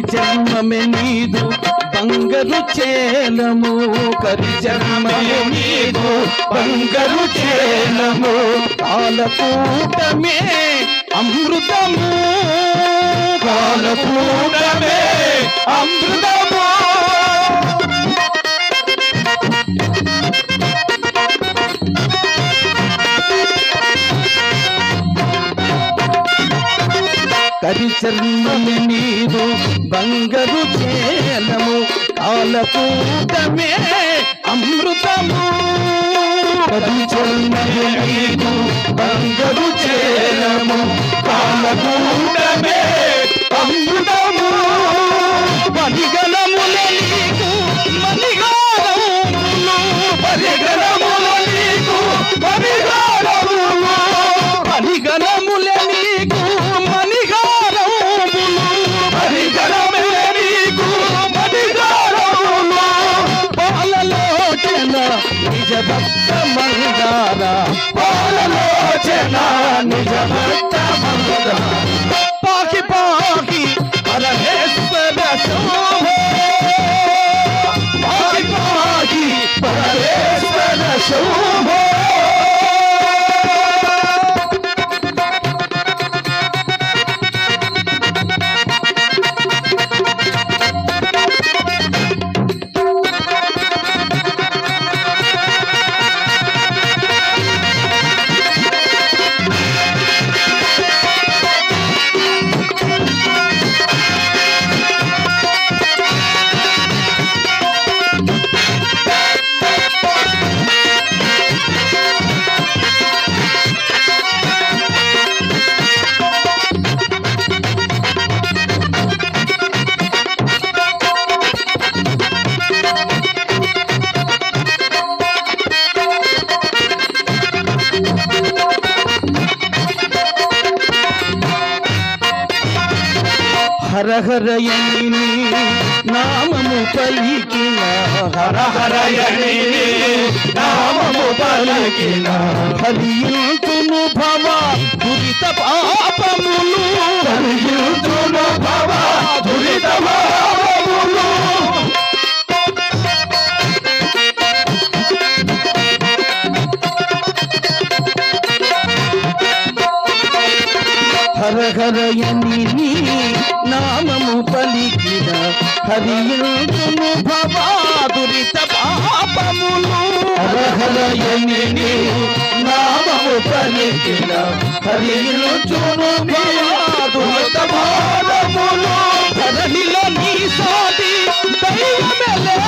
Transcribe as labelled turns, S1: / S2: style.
S1: జన్మమే నీదు బంగరు చేలము. కరి జన్మమే నీదు బంగరు చేలము. కాలకూటమే అమృతము. కాలకూటమే అమృతము. కరి కరిచర్మమి నీరు బంగారు చేలము కాలకూటమే అమృతము. కరిచర్మమి నీరు బంగరు చేలము కాలకూటమే హరహరయణిని నామము పలికిన హరహరయణిని నామము పలికిన హరియుతును భవ దురిత పాపములు హరియుతును భవ దురిత పాపములు హరహరయణిని హరియును భవాదురిత పాపములు. హర హరయని నీ నామము పలికిన హరియును భవాదురిత ధరణిలో నీ సాటి దైవమెలేరని